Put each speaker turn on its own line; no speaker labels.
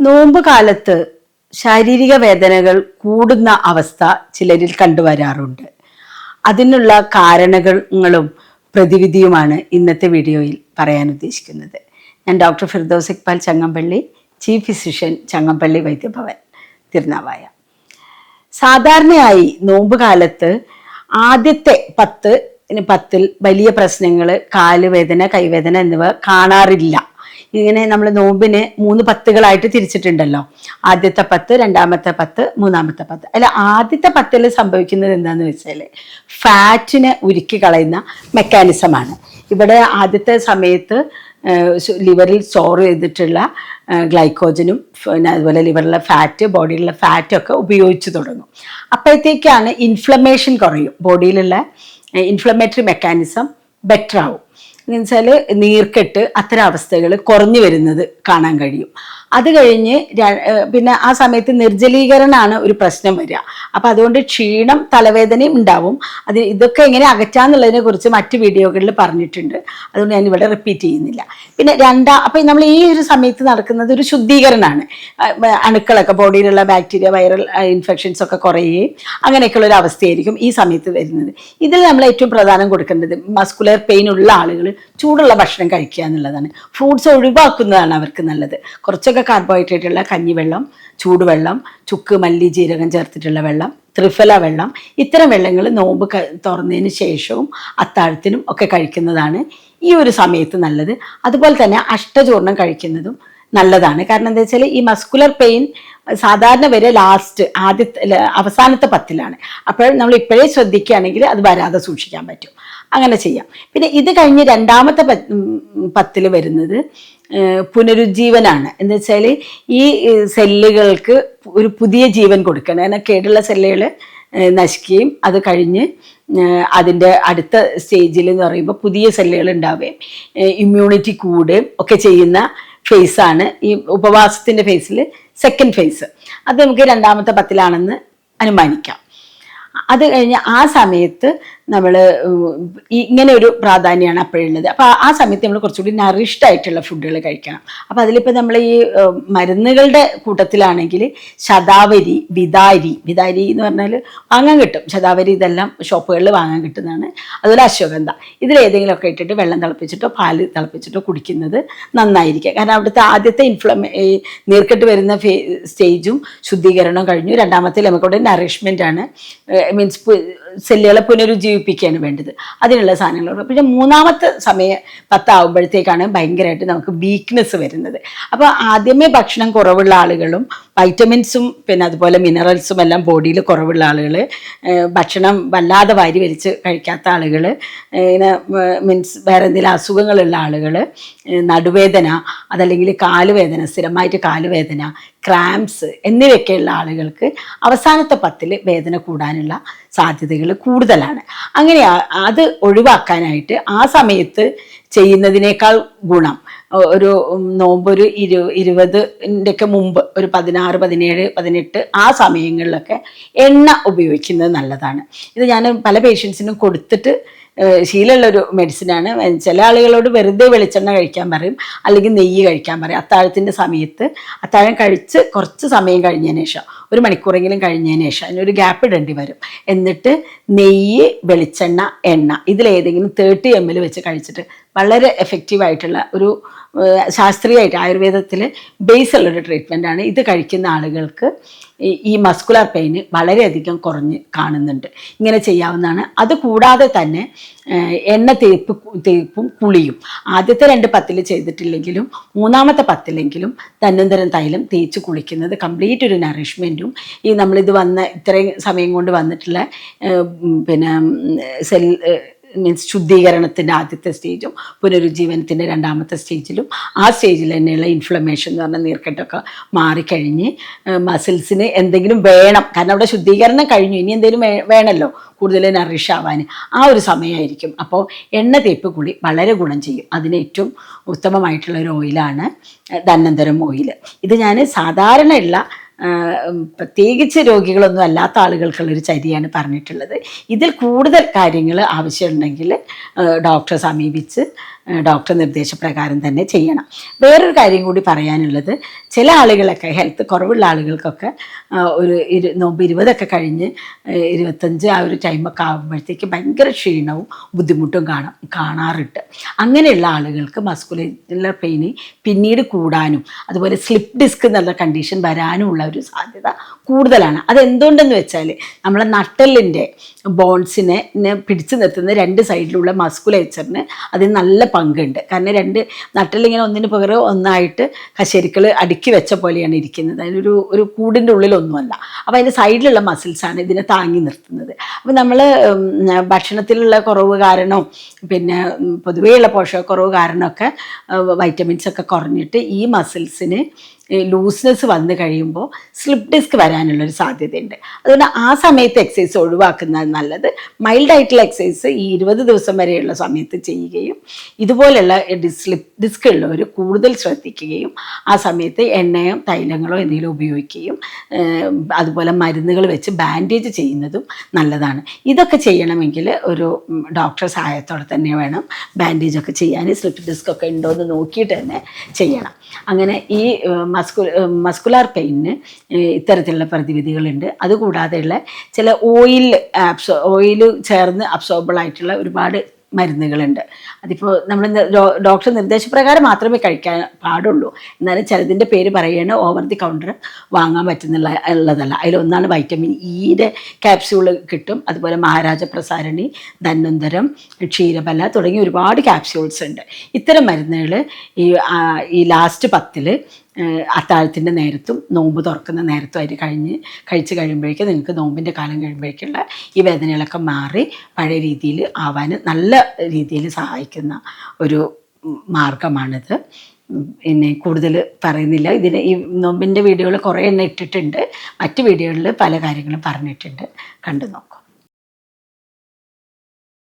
നോമ്പ് കാലത്ത് ശാരീരിക വേദനകൾ കൂടുന്ന അവസ്ഥ ചിലരിൽ കണ്ടുവരാറുണ്ട്. അതിനുള്ള കാരണങ്ങളും പ്രതിവിധിയുമാണ് ഇന്നത്തെ വീഡിയോയിൽ പറയാൻ ഉദ്ദേശിക്കുന്നത്. ഞാൻ doctor Firdous Iqbal Changampally chief physician Changampally Vaidyabhavan Thirunavaya. സാധാരണയായി നോമ്പ് കാലത്ത് ആദ്യത്തെ പത്ത് പത്തിൽ വലിയ പ്രശ്നങ്ങൾ കാലുവേദന കൈവേദന എന്നിവ കാണാറില്ല. ഇങ്ങനെ നമ്മൾ നോമ്പിന് മൂന്ന് പത്തുകളായിട്ട് തിരിച്ചിട്ടുണ്ടല്ലോ. ആദ്യത്തെ പത്ത് രണ്ടാമത്തെ പത്ത് മൂന്നാമത്തെ പത്ത്. അല്ല ആദ്യത്തെ പത്തിൽ സംഭവിക്കുന്നത് എന്താന്ന് വെച്ചാൽ ഫാറ്റിനെ ഉരുക്കി കളയുന്ന മെക്കാനിസമാണ്. ഇവിടെ ആദ്യത്തെ സമയത്ത് ലിവറിൽ സ്റ്റോർ ചെയ്തിട്ടുള്ള ഗ്ലൈക്കോജനും പിന്നെ അതുപോലെ ലിവറിലെ ഫാറ്റ് ബോഡിയിലുള്ള ഫാറ്റൊക്കെ ഉപയോഗിച്ച് തുടങ്ങും. അപ്പോഴത്തേക്കാണ് ഇൻഫ്ലമേഷൻ കുറയും. ബോഡിയിലുള്ള ഇൻഫ്ലമേറ്ററി മെക്കാനിസം ബെറ്റർ ആവും. എന്ന് വെച്ചാൽ നീർക്കെട്ട് അത്തരം അവസ്ഥകൾ കുറഞ്ഞു വരുന്നത് കാണാൻ കഴിയും. അത് കഴിഞ്ഞ് പിന്നെ ആ സമയത്ത് നിർജലീകരണമാണ് ഒരു പ്രശ്നം വരിക. അപ്പം അതുകൊണ്ട് ക്ഷീണം തലവേദനയും ഉണ്ടാവും. അത് ഇതൊക്കെ എങ്ങനെ അകറ്റാന്നുള്ളതിനെ കുറിച്ച് മറ്റ് വീഡിയോകളിൽ പറഞ്ഞിട്ടുണ്ട്. അതുകൊണ്ട് ഞാൻ ഇവിടെ റിപ്പീറ്റ് ചെയ്യുന്നില്ല. പിന്നെ രണ്ടാ അപ്പം നമ്മൾ ഈ ഒരു സമയത്ത് നടക്കുന്നത് ഒരു ശുദ്ധീകരണമാണ് അണുക്കളൊക്കെ ബോഡിയിലുള്ള ബാക്ടീരിയ വൈറൽ ഇൻഫെക്ഷൻസ് ഒക്കെ കുറയുകയും അങ്ങനെയൊക്കെയുള്ള ഒരു അവസ്ഥയായിരിക്കും ഈ സമയത്ത് വരുന്നത്. ഇതിൽ നമ്മൾ ഏറ്റവും പ്രധാനം കൊടുക്കേണ്ടത് മസ്കുലർ പെയിൻ ഉള്ള ആളുകൾ ചൂടുള്ള ഭക്ഷണം കഴിക്കുക എന്നുള്ളതാണ്. ഫ്രൂട്ട്സ് ഒഴിവാക്കുന്നതാണ് അവർക്ക് നല്ലത്. കുറച്ചൊക്കെ കാർബോഹൈഡ്രേറ്റ് ഉള്ള കഞ്ഞിവെള്ളം ചൂടുവെള്ളം ചുക്ക് മല്ലി ജീരകം ചേർത്തിട്ടുള്ള വെള്ളം ത്രിഫല വെള്ളം ഇത്തരം വെള്ളങ്ങൾ നോമ്പ് ക- തുറന്നതിന് ശേഷവും അത്താഴത്തിനും ഒക്കെ കഴിക്കുന്നതാണ് ഈ ഒരു സമയത്ത് നല്ലത്. അതുപോലെ തന്നെ അഷ്ടചൂർണം കഴിക്കുന്നതും നല്ലതാണ്. കാരണം എന്താ വെച്ചാൽ ഈ മസ്കുലർ പെയിൻ സാധാരണ വരെ ലാസ്റ്റ് ആദ്യത്തെ അവസാനത്തെ പത്തിലാണ്. അപ്പോൾ നമ്മൾ ഇപ്പോഴേ ശ്രദ്ധിക്കുകയാണെങ്കിൽ അത് വരാതെ സൂക്ഷിക്കാൻ പറ്റും. അങ്ങനെ ചെയ്യാം. പിന്നെ ഇത് കഴിഞ്ഞ് രണ്ടാമത്തെ പത്തിൽ വരുന്നത് പുനരുജ്ജീവനാണ്. എന്ന് വെച്ചാൽ ഈ സെല്ലുകൾക്ക് ഒരു പുതിയ ജീവൻ കൊടുക്കണം. കാരണം കേടുള്ള സെല്ലുകൾ നശിക്കുകയും അത് കഴിഞ്ഞ് അതിന്റെ അടുത്ത സ്റ്റേജിൽ എന്ന് പറയുമ്പോൾ പുതിയ സെല്ലുകൾ ഉണ്ടാവുകയും ഇമ്മ്യൂണിറ്റി കൂടുകയും ഒക്കെ ചെയ്യുന്ന ഫേസാണ് ഈ ഉപവാസത്തിന്റെ ഫേസിൽ സെക്കൻഡ് ഫേസ് അത് നമുക്ക് രണ്ടാമത്തെ പത്തിലാണെന്ന് അനുമാനിക്കാം. അത് കഴിഞ്ഞ് ആ സമയത്ത് നമ്മൾ ഇങ്ങനെ ഒരു പ്രാധാന്യമാണ് അപ്പോഴുള്ളത്. അപ്പോൾ ആ സമയത്ത് നമ്മൾ കുറച്ചുകൂടി നറിഷ്ഡ് ആയിട്ടുള്ള ഫുഡുകൾ കഴിക്കണം. അപ്പോൾ അതിലിപ്പോൾ നമ്മൾ ഈ മരുന്നുകളുടെ കൂട്ടത്തിലാണെങ്കിൽ ശതാവരി വിതാരി വിതാരി എന്ന് പറഞ്ഞാൽ വാങ്ങാൻ കിട്ടും. ശതാവരി ഇതെല്ലാം ഷോപ്പുകളിൽ വാങ്ങാൻ കിട്ടുന്നതാണ്. അതുപോലെ അശ്വഗന്ധ. ഇതിലേതെങ്കിലുമൊക്കെ ഇട്ടിട്ട് വെള്ളം തിളപ്പിച്ചിട്ടോ പാൽ തിളപ്പിച്ചിട്ടോ കുടിക്കുന്നത് നന്നായിരിക്കുക കാരണം അവിടുത്തെ ആദ്യത്തെ ഇൻഫ്ലമേ നീർക്കെട്ട് വരുന്ന സ്റ്റേജും ശുദ്ധീകരണവും കഴിഞ്ഞു. രണ്ടാമത്തെ നമുക്കവിടെ നറിഷ്മെന്റ് ആണ്. മീൻസ് സെല്ലുകളെ പുനരുജ്ജീവിപ്പിക്കുകയാണ് വേണ്ടത്. അതിനുള്ള സാധനങ്ങൾ പിന്നെ മൂന്നാമത്തെ സമയം പത്താവുമ്പോഴത്തേക്കാണ് ഭയങ്കരമായിട്ട് നമുക്ക് വീക്ക്നെസ് വരുന്നത്. അപ്പോൾ ആദ്യമേ ഭക്ഷണം കുറവുള്ള ആളുകളും വൈറ്റമിൻസും പിന്നെ അതുപോലെ മിനറൽസും എല്ലാം ബോഡിയിൽ കുറവുള്ള ആളുകൾ ഭക്ഷണം വല്ലാതെ വാരി വലിച്ച് കഴിക്കാത്ത ആളുകൾ ഇങ്ങനെ മീൻസ് വേറെ എന്തെങ്കിലും അസുഖങ്ങളുള്ള ആളുകൾ നടുവേദന അതല്ലെങ്കിൽ കാലുവേദന സ്ഥിരമായിട്ട് കാലുവേദന ക്രാംസ് എന്നിവയൊക്കെയുള്ള ആളുകൾക്ക് അവസാനത്തെ പത്തിൽ വേദന കൂടാനുള്ള സാധ്യതകൾ കൂടുതലാണ്. അങ്ങനെ അത് ഒഴിവാക്കാനായിട്ട് ആ സമയത്ത് ചെയ്യുന്നതിനേക്കാൾ ഗുണം ഒരു നോമ്പ് ഒരു ഇരു ഇരുപതിന്റെ ഒക്കെ മുമ്പ് ഒരു പതിനാറ് പതിനേഴ് പതിനെട്ട് ആ സമയങ്ങളിലൊക്കെ എണ്ണ ഉപയോഗിക്കുന്നത് നല്ലതാണ്. ഇത് ഞാൻ പല പേഷ്യൻസിനും കൊടുത്തിട്ട് ഏഹ് ശീലമുള്ള ഒരു മെഡിസിനാണ് ചില ആളുകളോട് വെറുതെ വെളിച്ചെണ്ണ കഴിക്കാൻ പറയും അല്ലെങ്കിൽ നെയ്യ് കഴിക്കാൻ പറയും. അത്താഴത്തിന്റെ സമയത്ത് അത്താഴം കഴിച്ച് കുറച്ച് സമയം കഴിഞ്ഞതിന് ശേഷം ഒരു മണിക്കൂറെങ്കിലും കഴിഞ്ഞതിന് ശേഷം അതിനൊരു ഗ്യാപ്പ് ഇടേണ്ടി വരും. എന്നിട്ട് നെയ്യ് വെളിച്ചെണ്ണ എണ്ണ ഇതിലേതെങ്കിലും തേർട്ടി എം എൽ വെച്ച് കഴിച്ചിട്ട് വളരെ എഫക്റ്റീവ് ആയിട്ടുള്ള ഒരു ശാസ്ത്രീയമായിട്ട് ആയുർവേദത്തിൽ ബേസ് ഉള്ളൊരു ട്രീറ്റ്മെന്റാണ് ഇത് കഴിക്കുന്ന ആളുകൾക്ക് ഈ- ഈ മസ്കുലർ പെയിന് വളരെയധികം കുറഞ്ഞ് കാണുന്നുണ്ട്. ഇങ്ങനെ ചെയ്യാവുന്നതാണ്. അതുകൂടാതെ തന്നെ എണ്ണ തേപ്പ് തേപ്പും കുളിയും ആദ്യത്തെ രണ്ട് പത്തിൽ ചെയ്തിട്ടില്ലെങ്കിലും മൂന്നാമത്തെ പത്തിലെങ്കിലും തന്നന്തരം തൈലം തേച്ച് കുളിക്കുന്നത് കംപ്ലീറ്റ് ഒരു നറിഷ്മെന്റും ഈ നമ്മളിത് വന്ന ഇത്രയും സമയം കൊണ്ട് വന്നിട്ടുള്ള പിന്നെ സെൽ മീൻസ് ശുദ്ധീകരണത്തിന്റെ ആദ്യത്തെ സ്റ്റേജും പുനരുജ്ജീവനത്തിന്റെ രണ്ടാമത്തെ സ്റ്റേജിലും ആ സ്റ്റേജിൽ തന്നെയുള്ള ഇൻഫ്ലമേഷൻ എന്ന് പറഞ്ഞാൽ നീർക്കെട്ടൊക്കെ മാറിക്കഴിഞ്ഞ് മസിൽസിന് എന്തെങ്കിലും വേണം. കാരണം അവിടെ ശുദ്ധീകരണം കഴിഞ്ഞു. ഇനി എന്തെങ്കിലും വേണമല്ലോ കൂടുതൽ നറിഷ് ആവാൻ. ആ ഒരു സമയമായിരിക്കും. അപ്പോൾ എണ്ണ തേപ്പ് കുളി വളരെ ഗുണം ചെയ്യും. അതിന് ഏറ്റവും ഉത്തമമായിട്ടുള്ള ഒരു ഓയിലാണ് ധന്നന്തരം ഓയിൽ ഇത് ഞാൻ സാധാരണ ഉള്ള ആ, ഉം, പ്രത്യേകിച്ച് രോഗികളൊന്നും അല്ലാത്ത ആളുകൾക്കുള്ളൊരു ചര്യയാണ് പറഞ്ഞിട്ടുള്ളത്. ഇതിൽ കൂടുതൽ കാര്യങ്ങൾ ആവശ്യമുണ്ടെങ്കിൽ ഡോക്ടറെ സമീപിച്ച് ഡോക്ടർ നിർദ്ദേശപ്രകാരം തന്നെ ചെയ്യണം. വേറൊരു കാര്യം കൂടി പറയാനുള്ളത് ചില ആളുകളൊക്കെ ഹെൽത്ത് കുറവുള്ള ആളുകൾക്കൊക്കെ ഒരു ഇരു നോമ്പ് ഇരുപതൊക്കെ കഴിഞ്ഞ് ഇരുപത്തഞ്ച് ആ ഒരു ടൈമൊക്കെ ആകുമ്പോഴത്തേക്ക് ഭയങ്കര ക്ഷീണവും ബുദ്ധിമുട്ടും കാണാം കാണാറുണ്ട്. അങ്ങനെയുള്ള ആളുകൾക്ക് മസ്കുലർ പെയിന് പിന്നീട് കൂടാനും അതുപോലെ സ്ലിപ്പ് ഡിസ്ക് എന്നുള്ള കണ്ടീഷൻ വരാനും ഉള്ള ഒരു സാധ്യത കൂടുതലാണ്. അതെന്തുകൊണ്ടെന്ന് വെച്ചാൽ നമ്മളെ നട്ടലിന്റെ ബോൺസിനെ പിടിച്ചു നിർത്തുന്ന രണ്ട് സൈഡിലുള്ള മസ്കുലേച്ചറിന് അതിന് നല്ല പങ്കുണ്ട്. കാരണം രണ്ട് നട്ടലിങ്ങനെ ഒന്നിന് പകരം ഒന്നായിട്ട് കശേരിക്കൾ അടുക്കി വെച്ച പോലെയാണ് ഇരിക്കുന്നത്. അതിനൊരു ഒരു കൂടിന്റെ ഉള്ളിലൊന്നുമല്ല. അപ്പോൾ അതിന്റെ സൈഡിലുള്ള മസിൽസാണ് ഇതിനെ താങ്ങി നിർത്തുന്നത്. അപ്പോൾ നമ്മൾ ഭക്ഷണത്തിലുള്ള കുറവ് കാരണവും പിന്നെ പൊതുവെയുള്ള പോഷകക്കുറവ് കാരണമൊക്കെ വൈറ്റമിൻസ് ഒക്കെ കുറഞ്ഞിട്ട് ഈ മസിൽസിന് ലൂസ്നെസ് വന്നു കഴിയുമ്പോൾ സ്ലിപ്പ് ഡിസ്ക് വരാനുള്ളൊരു സാധ്യതയുണ്ട്. അതുകൊണ്ട് ആ സമയത്ത് എക്സസൈസ് ഒഴിവാക്കുന്നത് നല്ലത്. മൈൽഡായിട്ടുള്ള എക്സസൈസ് ഈ ഇരുപത് ദിവസം വരെയുള്ള സമയത്ത് ചെയ്യുകയും ഇതുപോലെയുള്ള സ്ലിപ്പ് ഡിസ്ക് ഉള്ളവർ കൂടുതൽ ശ്രദ്ധിക്കുകയും ആ സമയത്ത് എണ്ണയോ തൈലങ്ങളോ എന്തെങ്കിലും ഉപയോഗിക്കുകയും അതുപോലെ മരുന്നുകൾ വെച്ച് ബാൻഡേജ് ചെയ്യുന്നതും നല്ലതാണ്. ഇതൊക്കെ ചെയ്യണമെങ്കിൽ ഒരു ഡോക്ടർ സഹായത്തോടെ തന്നെ വേണം ബാൻഡേജ് ഒക്കെ ചെയ്യാൻ. സ്ലിപ്പ് ഡിസ്ക് ഒക്കെ ഉണ്ടോ എന്ന് നോക്കിയിട്ട് തന്നെ ചെയ്യണം. അങ്ങനെ ഈ മസ്കു മസ്കുലാർ പെയിനിന് ഇത്തരത്തിലുള്ള പ്രതിവിധികളുണ്ട്. അതുകൂടാതെയുള്ള ചില ഓയിൽ അബ്സോ ഓയിൽ ചേർന്ന് അബ്സോർബിൾ ആയിട്ടുള്ള ഒരുപാട് മരുന്നുകളുണ്ട്. അതിപ്പോൾ നമ്മൾ ഡോക്ടർ നിർദ്ദേശപ്രകാരം മാത്രമേ കഴിക്കാൻ പാടുള്ളൂ. എന്നാലും ചിലതിന്റെ പേര് പറയുകയാണ് ഓവർ ദി കൗണ്ടർ വാങ്ങാൻ പറ്റുന്നുള്ള ഉള്ളതല്ല. അതിലൊന്നാണ് വൈറ്റമിൻ ഇയുടെ ക്യാപ്സ്യൂൾ കിട്ടും. അതുപോലെ മഹാരാജ പ്രസാരണി ധന്വന്തരം ക്ഷീരബല തുടങ്ങി ഒരുപാട് ക്യാപ്സ്യൂൾസ് ഉണ്ട്. ഇത്തരം മരുന്നുകൾ ഈ ഈ ലാസ്റ്റ് പത്തിൽ അത്താഴത്തിന്റെ നേരത്തും നോമ്പ് തുറക്കുന്ന നേരത്തും ആയിട്ട് കഴിഞ്ഞ് കഴിച്ച് കഴിയുമ്പോഴേക്കും നിങ്ങൾക്ക് നോമ്പിന്റെ കാലം കഴിയുമ്പോഴേക്കുള്ള ഈ വേദനകളൊക്കെ മാറി പഴയ രീതിയിൽ ആവാൻ നല്ല രീതിയിൽ സഹായിക്കുന്ന ഒരു മാർഗമാണിത്. പിന്നെ കൂടുതൽ പറയുന്നില്ല. ഇതിന് ഈ നോമ്പിന്റെ വീഡിയോകൾ കുറേ എണ്ണം ഇട്ടിട്ടുണ്ട്. മറ്റ് വീഡിയോകളിൽ പല കാര്യങ്ങളും പറഞ്ഞിട്ടുണ്ട്. കണ്ടു നോക്കും.